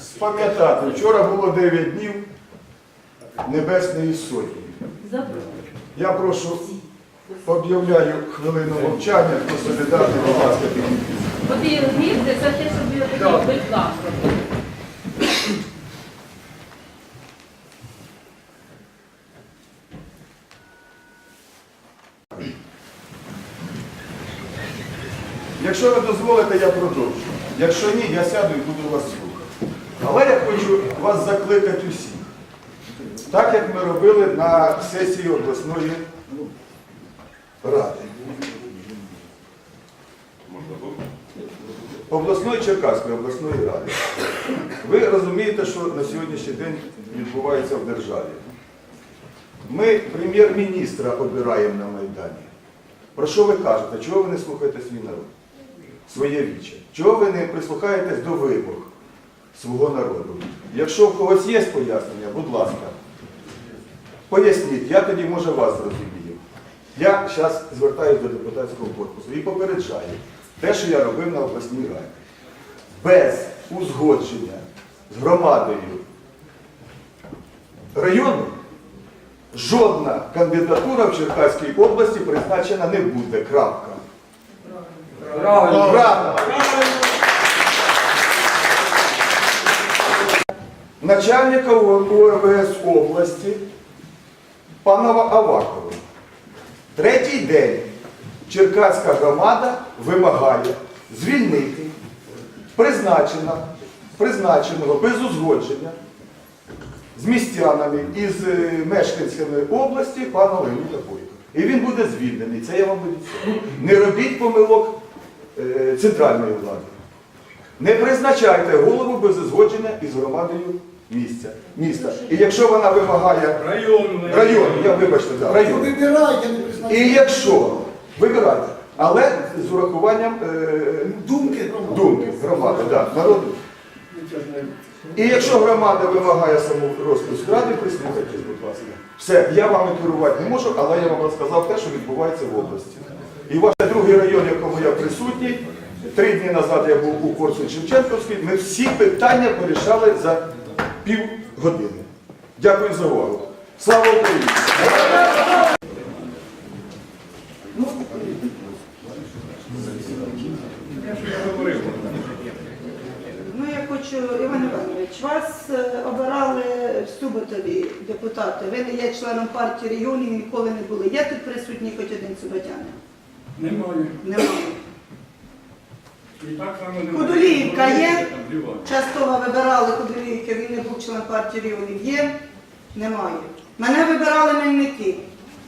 Спам'ятати, вчора було 9 днів Небесної Сотні. Я прошу, об'являю хвилину мовчання, хто солідарний, будь ласка, підійдіть. От і розумієте, за те, щоб його робили. Якщо ви дозволите, я продовжу. Якщо ні, я сяду і буду вас слухати. Але я хочу вас закликати усіх. Так як ми робили на сесії обласної ради. Обласної Черкаської обласної ради. Ви розумієте, що на сьогоднішній день відбувається в державі. Ми прем'єр-міністра обираємо на Майдані. Про що ви кажете? Чого ви не слухаєте свій народ? Своє віче? Чого ви не прислухаєтесь до вимог свого народу? Якщо в когось є пояснення, будь ласка, поясніть, я тоді може вас зрозумію. Я зараз звертаюся до депутатського корпусу і попереджаю те, що я робив на обласній раді. Без узгодження з громадою району жодна кандидатура в Черкаській області призначена не буде. Крапка. Правильно. Начальника УВС області панова Авакова. Третій день Черкаська громада вимагає звільнити призначена, призначеного без узгодження з містянами і з е, мешканцями області пана Леоніда Бойка. І він буде звільнений. Це я вам обіцяю. Не робіть помилок центральної влади. Не призначайте голову без узгодження із громадою місця, міста. І якщо вона вимагає Район. район, я вибачте, да, район. Вибирайте, не призначайте. І якщо вибирайте, але з урахуванням е, Думки громади. думки громади, да, народу. І якщо громада вимагає саму розпуск ради, прислухайтесь, будь ласка. Все, я вами керувати не можу, але я вам розказав те, що відбувається в області. І ваш другий район, в якому я присутній, три дні назад я був у Корсунь Шевченківській, ми всі питання порішали за пів години. Дякую за увагу. Слава Україні! Ну, я Іван Іванович, вас е, обирали в Суботові депутати. Ви не є членом партії регіонів, ніколи не були. Є тут присутній хоч один суботянин? Немає. Немає. І так само немає. Кудуліївка є? Плювати. Часто вибирали Кудрівки, він не був член партії регіонів. Є? Немає. Мене вибирали мельники.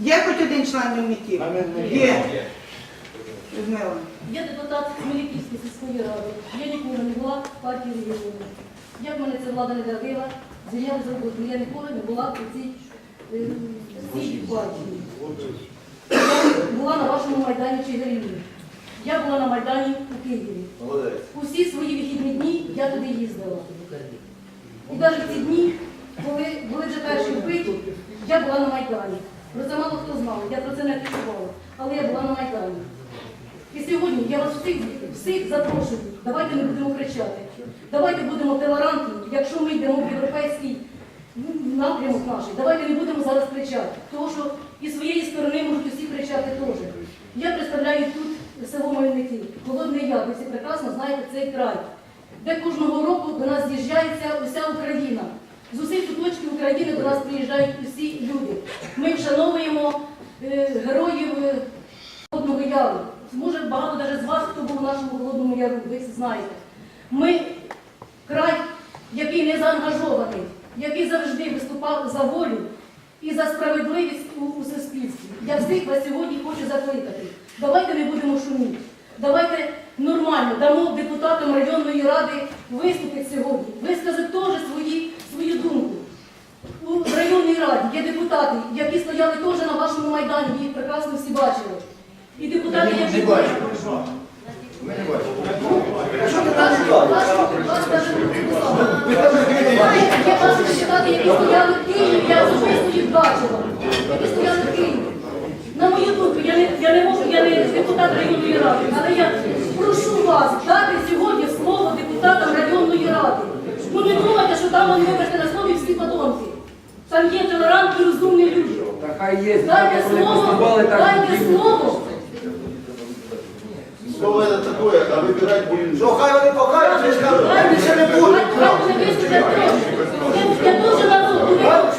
Є хоч один член мельників? Є. Людмила. Я депутат Хмельківської сільської ради. Я ніколи не була в партії регіону. Як мене ця влада не давила, звільняли з роботи. Я ніколи не була в цій, е, в цій партії. Я була на вашому майдані Чигирівні. Я була на майдані у Києві. Усі свої вихідні дні я туди їздила. І навіть в ці дні, коли були вже перші вбиті, я була на Майдані. Про це мало хто знав, я про це не кричувала, але я була на Майдані. І сьогодні я вас всіх, всіх запрошую, давайте не будемо кричати. Давайте будемо толерантні, якщо ми йдемо в європейський ну, напрямок наш, давайте не будемо зараз кричати. Тому що і своєї сторони можуть усі кричати теж. Я представляю тут село Мельники, Холодний Яр, ви всі прекрасно знаєте цей край, де кожного року до нас з'їжджається уся Україна. З усіх куточків України до нас приїжджають усі люди. Ми вшановуємо е, героїв е, Холодного Яру. Може, багато навіть з вас, хто був у нашому Холодному Яру, ви це знаєте. Ми край, який не заангажований, який завжди виступав за волю і за справедливість у, у суспільстві. Я всіх вас сьогодні хочу закликати. Давайте не будемо шуміти. Давайте нормально дамо депутатам районної ради виступити сьогодні, висказати теж свої, свою думку. У районній раді є депутати, які стояли теж на вашому майдані, ви їх прекрасно всі бачили. І депутати, які я бачу читати, які стояли в Києві, я особисто їх бачила. Які стояли в Києві. На мою думку, депутат районної ради, але я прошу вас дати сьогодні слово депутатам районної ради. Ну що там вони вибачте на слові всі подонки. Там є толерантні, розумні люди. Дайте слово, дайте слово Слово это такое, а выбирать будем. Ну, хай вони покажуть, і скажуть, Дайте більше не буде. Хай вони виступлять проти. Я дуже народ.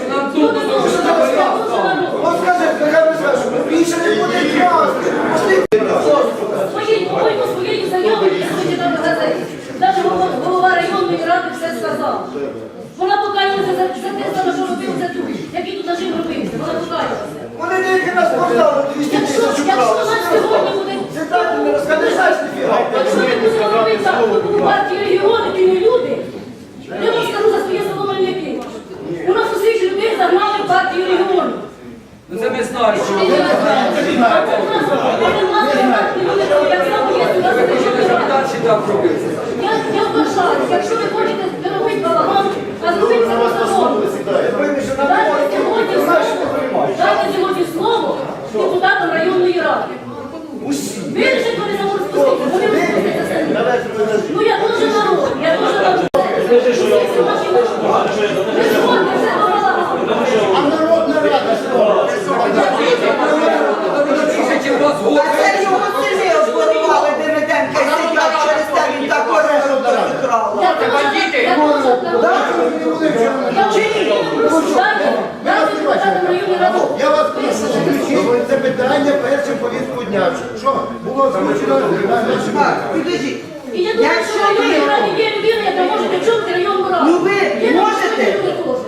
нам Люди тут дуже дуже народ, я добре. дуже народ. От скажи, нехай вони скажуть, ну більше не буде красти. Своєю по своєю заявою сьогодні на газеті. Навіть голова- голова районної ради все сказав. Вона покаялася за, за те саме, що робилося тут. Який тут нажим робився. Вона покаялася. Вони тільки нас поставили 200 Якщо, тисяч якщо украли. нас сьогодні буде... Сідайте, не розкажи, знаєш, ніфіга. Якщо ми будемо робити так, у партії регіони, ті не люди, я вам скажу за своє соломельники. У нас усіх людей загнали в партію регіону. Ну це ми знаємо, що Це у нас, це у нас, партії люди, як само є, у нас регіони ради. далі так робити. Я, я вважаю, якщо ви хочете не робити балаган, а зробити це по-закону. Якби ще на Дайте дворі, сьогодні ти знаєш, що слово, ти приймаєш. дайте сьогодні слово депутатам районної ради. Усі. Вирішить вони за можуть спустити, вони розпустяться самі. Ну я дуже народ, я дуже народ. Усі всі наші народ. Ви згодні, це балаган. А народная рада что? Більше, чим вас А це його сини обворували Демиденка і сидять через те, він також вкрали. Я дуже- я дуже народ. Я Чи ні? Дайте, дайте депутатам районної ради. Я вас прошу, включіть це питання першим повістку дня. Що було озвучено на нашому Так, підождіть. І я думаю, що в Якщо районній ви, раді є людина, яка може відчути районну раду. Ну, ви Є на можете? районній раді теж.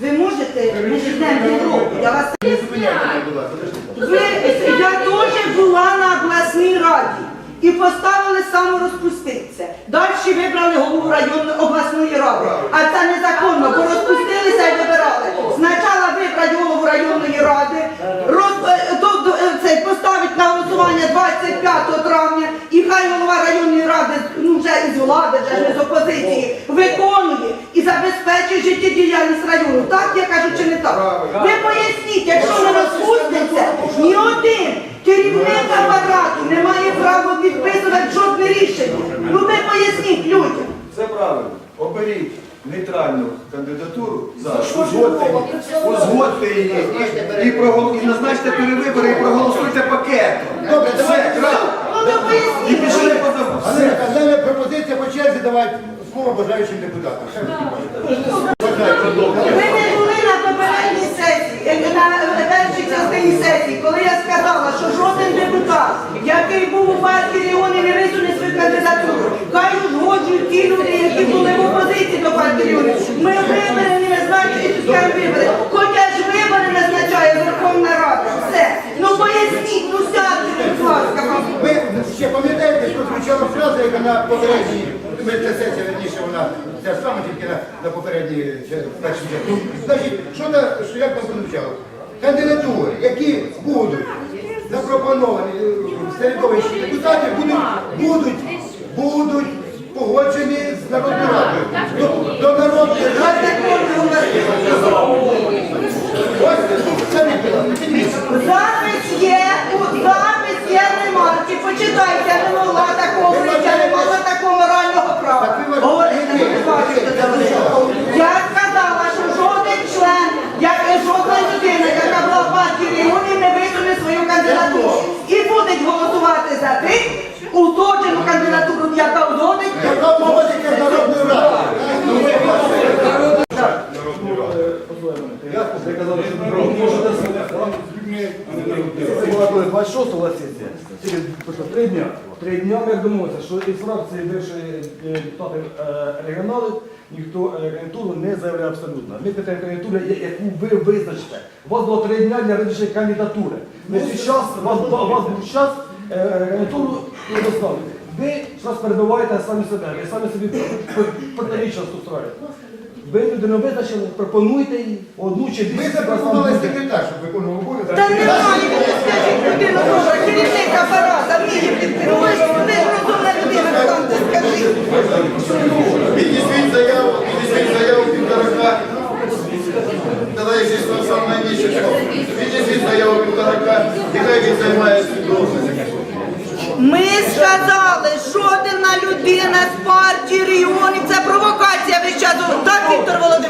ви можете, ми ж йдемо в Європу, я вас не зупиняйте, будь ласка. Ви, я теж була на обласній раді і поставили саморозпуститися. Далі вибрали голову районної обласної ради. А це незаконно, бо розпустилися і вибирали. Спочатку вибрати голову районної ради, роз, е, то, до- е, це, поставити на голосування 25 травня, і хай голова районної ради, ну вже із влади, не з опозиції, виконує і забезпечує життєдіяльність району. Так я кажу, чи не так? Ви поясніть, якщо не розпуститься, ні один керівник апарату не має права підписувати жодне рішення. Ну ви поясніть людям. Це правильно. Оберіть нейтральну кандидатуру, узгодьте, її, узгодьте її і, і, прогол- і назначте перевибори і проголосуйте пакетом. Добре, Все, давайте. крапка. Ну ви І пішли по Але в пропозиція по черзі давати слово бажаючим депутатам. Ще. Ви не були на попередній сесії, е, на першій частині сесії, коли я сказала, що жоден депутат, який був у партії регіони, не висуне свою кандидатуру. Хай узгоджують ті люди, які були в опозиції до партії регіонів. Ми вибори не назначені, пускай вибори. Хоча ж вибори назначає Верховна Рада. Все. Ну поясніть, ну сядьте, будь ласка. Ви ще пам'ятаєте, що яка на попередній, ми ця сесія, верніше, вона ця сама, тільки на, на попередній ще першій частині. Значить, що, на, що як там звучало? Кандидатури, які будуть запропоновані е, в середовищі депутатів, будуть, будуть, будуть погоджені з Народною Радою. До, до Народної Ради. Ось, самі, подивіться. Запис є, запис є ремарки. Почитайте, я не могла такого говорити, я не мала такого морального права. Так ви Говорити, вважаєте, не бачите, де вони. Я сказала, що жоден член, як і жодна людина, яка була в партії регіонів, не висуне свою кандидатуру. І будуть голосувати за тих, узгоджену кандидатуру, яка узгодить. Яка погодиться з Народною Радою? Це була коли 26 була сесія. Тільки пройшло три дня. Три дня ми домовилися, що із фракції е, депутати е, регіоналів ніхто е, кандидатуру не заявляє абсолютно. Ми питаємо кандидатуру, яку ви визначите. У вас було три дня для визначення кандидатури. Ми час, у вас, у вас був час е, кандидатуру предоставити. Ви зараз перебуваєте самі себе, ви самі собі протирічно створюєте. Ви людину визначили, пропонуйте їй одну чи дві. Ми запропонували секретар, щоб виконував обов'язки. Та немає, скажіть, людину добра, керівник апарата, ми її Ви ж розумна людина, там ти скажіть. Відізвіть заяву, відізвіть заяву півторака. Давай здесь на самом найнижче, що відізвіть заяву півторака, нехай він займає свій должность. Ми сказали, жодна людина з партії регіонів, це провокація весь час. Так, Віктор Володимирович?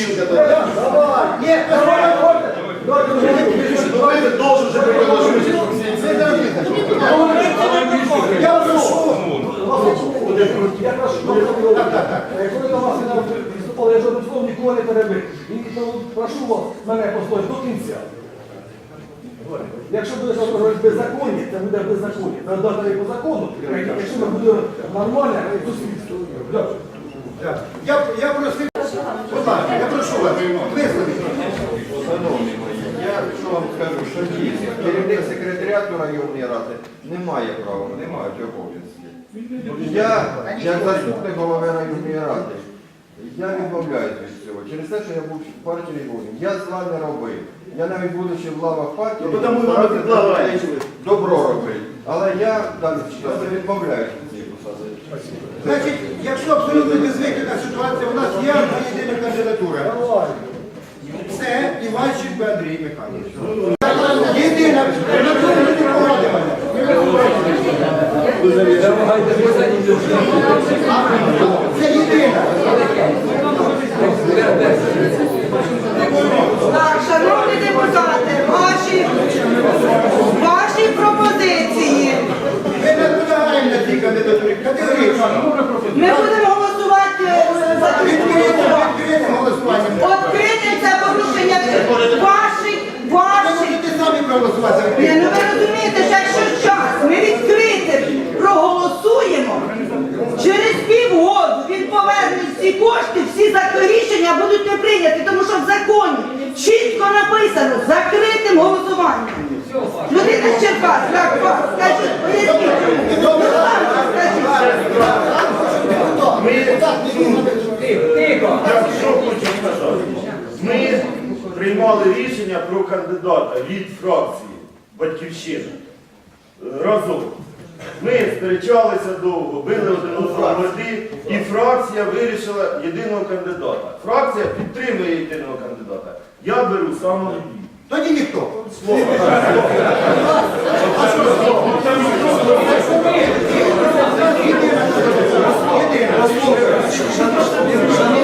Міщенка Да, туди. Давай, ні, давай, Давайте должен же предложить. Я прошу. Я прошу, е, коли до вас я виступали, я жодним словом нікого не перебив. Тому прошу вас мене послухати до кінця. Якщо буде говорити беззаконня, це буде беззаконня. Це дати по закону, якщо ми будемо нормально, то суспільство. Я, я просив, прошу вас, висловіть. Шановні мої, я що вам скажу, що дійсно керівник секретаріату районної ради не має права, не мають обов'язків. Я, як заступник голови районної ради, я відмовляюсь від цього. Через те, що я був в партії регіонів. Я зла не робив. Я навіть будучи в лавах партії, Ну, тому і вам старався предлагають. добро робити. Але я ситуації відмовляюсь. Значить, якщо абсолютно безвихідна ситуація, у нас є одна єдина кандидатура. Це Іванченко Андрій Михайлович. Єдина кандидатура. Це єдина. Так, шановні депутати, ваші, ваші пропозиції. Ми не наполягаємо на цій кандидатурі. Категорично. Ми будемо голосувати е, за цю Відкритим, кандидатуру. відкритим голосуванням. Відкрити це порушення ваших, Ви ваших. можете самі проголосувати за Ні, відкритим. ну ви розумієте, що якщо час ми відкритим проголосуємо, через півгоду він поверне всі кошти, всі за- рішення будуть не прийняті, тому що в законі чітко написано закритим голосуванням. Людина з Черкас, як вас, скажіть, поясніть чому. Будь ласка, скажіть. Тихо. Я що хочу сказати? Ми приймали рішення про кандидата від фракції Батьківщина разом. Ми сперечалися довго, били один одного води, і фракція вирішила єдиного кандидата. Фракція підтримує єдиного кандидата. Я беру саме її. Тоді ніхто.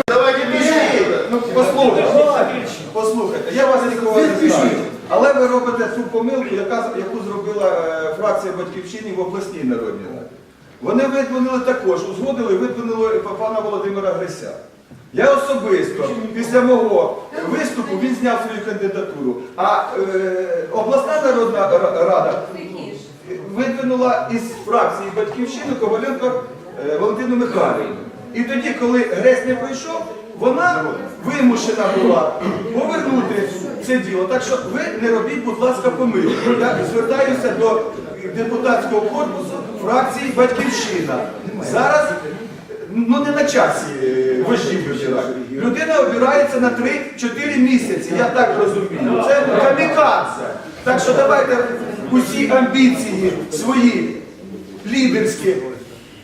Давайте більше. Ну, послухайте, послухайте, я вас нікого не знаю. Але ви робите цю помилку, яку зробила е, фракція Батьківщини в обласній народній раді. Вони видвинули також, узгодили, видвинули пана Володимира Грися. Я особисто після мого виступу він зняв свою кандидатуру. А е, обласна народна рада видвинула із фракції Батьківщини Коваленко е, Валентину Михайлівну. І тоді, коли Грець не прийшов, вона вимушена була повернути це діло. Так що ви не робіть, будь ласка, помилку. Я звертаюся до депутатського корпусу фракції Батьківщина. Зараз ну не на часі е, вождів вибирати. Людина обирається на 3-4 місяці, я так розумію. Це камікадзе. Так що давайте усі амбіції свої лідерські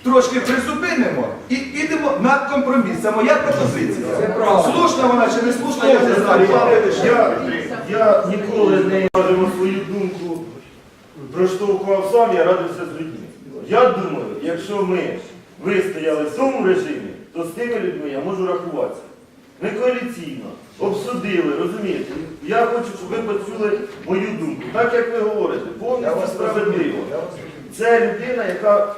трошки призупинимо і підемо на компроміс. Це моя пропозиція. Слушна вона чи не слушна, я не знаю. Я, я ніколи не кажемо свою думку проштовхував сам, я радився з людьми. Я думаю, якщо ми вистояли в цьому режимі, то з тими людьми я можу рахуватися. Ми коаліційно обсудили, розумієте? Я хочу, щоб ви почули мою думку. Так як ви говорите, повністю справедливо. Це людина, яка